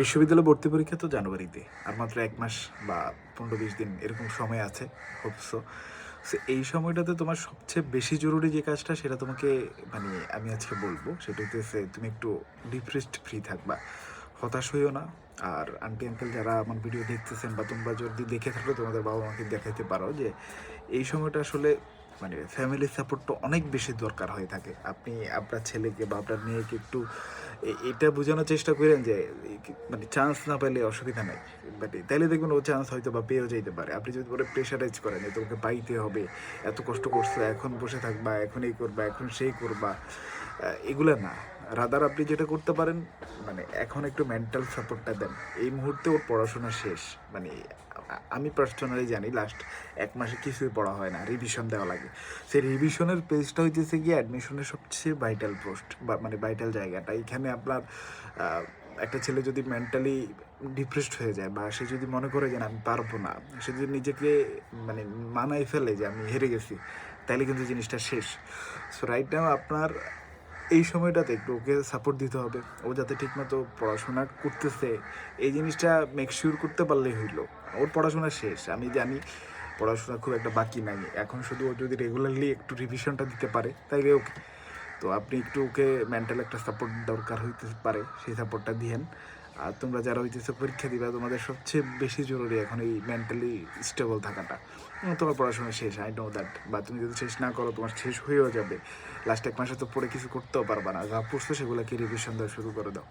বিশ্ববিদ্যালয় ভর্তি পরীক্ষা তো জানুয়ারিতে, আর মাত্র এক মাস বা পনেরো বিশ দিন এরকম সময় আছে হোপসো সো এই সময়টাতে তোমার সবচেয়ে বেশি জরুরি যে কাজটা সেটা তোমাকে মানে আমি আজকে বলব, সেটা হচ্ছে তুমি একটু ডিপ্রেসড ফ্রি থাকবা। হতাশ হইও না, আর আন্টি আঙ্কেল যারা আমার ভিডিও দেখতেছেন বা তোমরা যদি দেখে থাকো, তোমাদের বাবা মাকে দেখাইতে পারো যে এই সময়টা আসলে মানে ফ্যামিলি সাপোর্টটা অনেক বেশি দরকার হয়ে থাকে। আপনি আপনার ছেলেকে বা আপনার মেয়েকে একটু এটা বোঝানোর চেষ্টা করেন যে মানে চান্স না পেলে অসুবিধা নেই। বাট তাহলে দেখবেন ও চান্স হয়তো বা পেয়েও যেতে পারে। আপনি যদি পরে প্রেশারাইজ করেন যে তোমাকে পাইতে হবে, এত কষ্ট করছ, এখন বসে থাকবা, এখন এই করবা, এখন সেই করবা এগুলা এগুলো না। রাদার, আপনি যেটা করতে পারেন মানে এখন একটু মেন্টাল সাপোর্টটা দেন। এই মুহূর্তে ওর পড়াশোনা শেষ। মানে আমি পার্সোনালি জানি লাস্ট এক মাসে কিছুই পড়া হয় না রিভিশন দেওয়া লাগে। সেই রিভিশনের পেজটা হইতেছে গিয়ে অ্যাডমিশনের সবচেয়ে ভাইটাল পোস্ট বা মানে ভাইটাল জায়গাটা। এখানে আপনার একটা ছেলে যদি মেন্টালি ডিপ্রেসড হয়ে যায়, বা সে যদি মনে করে যে আমি পারব না, সে যদি নিজেকে মানে মানায় ফেলে যে আমি হেরে গেছি তাহলে কিন্তু জিনিসটা শেষ। সো রাইট নাও আপনার এই সময়টাতে একটু ওকে সাপোর্ট দিতে হবে। ও যাতে ঠিকমতো পড়াশোনা করতেছে। এই জিনিসটা মেক শিওর করতে পারলেই হইল। ওর পড়াশোনা শেষ। আমি জানি পড়াশোনা খুব একটা বাকি নাই। এখন শুধু ও যদি রেগুলারলি একটু রিভিশনটা দিতে পারে, তাইলে ওকে তো আপনি একটু ওকে মেন্টাল একটা সাপোর্ট দরকার হইতে পারে, সেই সাপোর্টটা দিয়েন। আর তোমরা যারা হইতেছে পরীক্ষা দিবা, তোমাদের সবচেয়ে বেশি জরুরি এখন এই মেন্টালি স্টেবল থাকাটা। তোমার পড়াশোনা শেষ আই নো দ্যাট বা তুমি যদি শেষ না করো, তোমার শেষ হয়েও যাবে। লাস্ট এক মাসে তো পড়ে কিছু করতেও পারবা না। যা পড়ছো সেগুলোকে রিভিশন দেওয়া শুরু করে দাও।